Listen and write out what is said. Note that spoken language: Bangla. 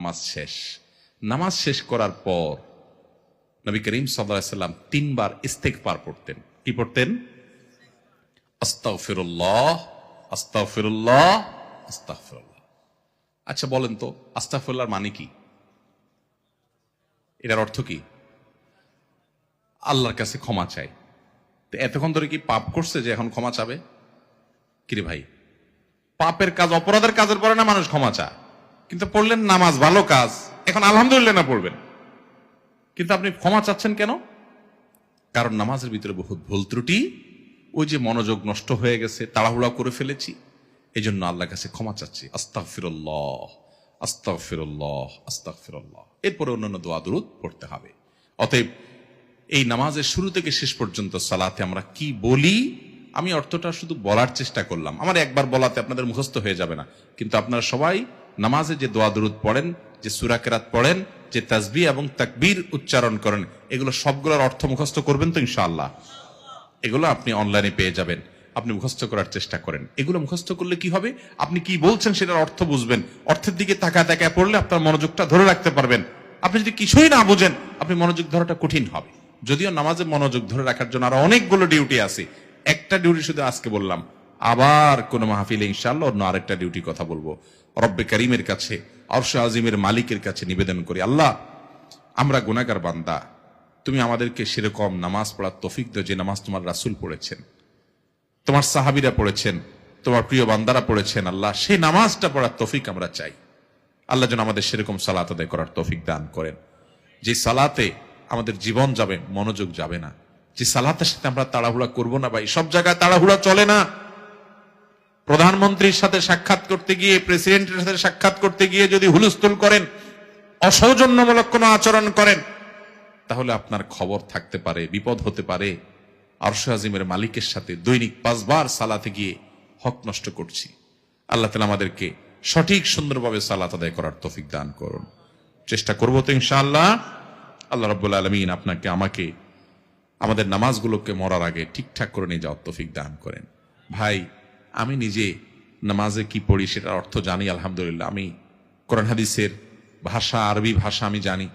নামাজ শেষ। নামাজ শেষ করার পর নবী করিম সাল্লাম তিনবার ইস্তেক পার পড়তেন। কি পড়তেন? আচ্ছা বলেন তো আস্তাগফিরুল্লাহর মানে কি? এটার অর্থ কি? আল্লাহর কাছে ক্ষমা চাই। তো এতক্ষণ ধরে কি পাপ করছে যে এখন ক্ষমা চাবে? কিরে ভাই, পাপের কাজ অপরাধের কাজের পরে না মানুষ ক্ষমা চায়? কিন্তু পড়লেন নামাজ, ভালো কাজ। এখন আলহামদুলিল্লাহ না পড়বেন। কিন্তু আপনি ক্ষমা চাচ্ছেন কেন? কারণ নামাজের ভিতরে বহুত ভুল ত্রুটি, ওই যে মনোযোগ নষ্ট হয়ে গেছে, তাড়াহুড়া করে ফেলেছি এই জন্য আল্লাহর কাছে ক্ষমা চাচ্ছি। আস্তাক ফিরল্লাহ আস্তাক ফিরল্লাহ আস্তাক ফিরল্লাহ এরপরে অন্যান্য দোয়া, দুরুদ পড়তে হবে। অতএব এই নামাজের শুরু থেকে শেষ পর্যন্ত সালাতে আমরা কি বলি? আমি অর্থটা শুধু বলার চেষ্টা করলাম। আমার একবার বলাতে আপনাদের মুখস্থ হয়ে যাবে না। কিন্তু আপনারা সবাই নামাজে যে দোয়া দুরুদ পড়েন, যে সুরাকেরাত পড়েন, যে তাজবি এবং তাকবীর উচ্চারণ করেন, এগুলো সবগুলোর অর্থ মুখস্থ করবেন তো ইনশাআল্লাহ। এগুলো আপনি অনলাইনে পেয়ে যাবেন। আপনি মুখস্থ করার চেষ্টা করেন। এগুলো মুখস্থ করলে কি হবে? আপনি কি বলছেন সেটার অর্থ বুঝবেন। অর্থের দিকে তাকা তাকায় পড়লে আপনার মনোযোগটা ধরে রাখতে পারবেন। আপনি যদি কিছুই না বুঝেন, আপনি মনোযোগ ধরাটা কঠিন হবে। যদিও নামাজে মনোযোগ ধরে রাখার জন্য আরও অনেকগুলো ডিউটি আছে। একটা ডিউটি শুধু আজকে বললাম। আবার কোন মাহফিলে ইনশাল্লাহ অন্য আরেকটা ডিউটি কথা বলব। রব্বে করিমের কাছে অর্শ আজিমের মালিকের কাছে নিবেদন করি, আল্লাহ, আমরা গুনাগার বান্দা, তুমি আমাদেরকে সেরকম নামাজ পড়ার তফিক দাও যে নামাজ তোমার রাসুল পড়েছেন, তোমার সাহাবিরা পড়েছেন, তোমার প্রিয় বান্দারা পড়েছেন, আল্লাহ, সেই নামাজটা পড়ার তফিক আমরা চাই। আল্লাহ যেন আমাদের সেরকম সালাত আদায় করার তফিক দান করেন। যে সালাতে আমাদের জীবন যাবে, মনোযোগ যাবে না। যে সালাতের সাথে আমরা তাড়াহুড়া করব না ভাই, সব জায়গায় তাড়াহুড়া চলে না। প্রধানমন্ত্রীর সাথে সাক্ষাৎ করতে গিয়ে, প্রেসিডেন্টের সাথে সাক্ষাৎ করতে গিয়ে যদি হুলস্থুল করেন, অসৌজন্যমূলক কোনো আচরণ করেন, তাহলে আপনার খবর থাকতে পারে, বিপদ হতে পারে। আরশ আজিমের মালিকের সাথে দৈনিক পাঁচবার সালাতে গিয়ে হক নষ্ট করছি। আল্লাহ তালা আমাদেরকে সঠিক সুন্দরভাবে সালাত আদায় করার তফিক দান করুন। চেষ্টা করব তো ইনশাআল্লাহ। আল্লাহ রব্বুল আলমিন আপনাকে, আমাকে, আমাদের নামাজগুলোকে মরার আগে ঠিকঠাক করে নিয়ে যাওয়ার তফিক দান করেন। ভাই আমি নিজে নামাজে কি পড়ি সেটার অর্থ জানি, আলহামদুলিল্লাহ। আমি কোরআন হাদিসের ভাষা, আরবি ভাষা আমি জানি।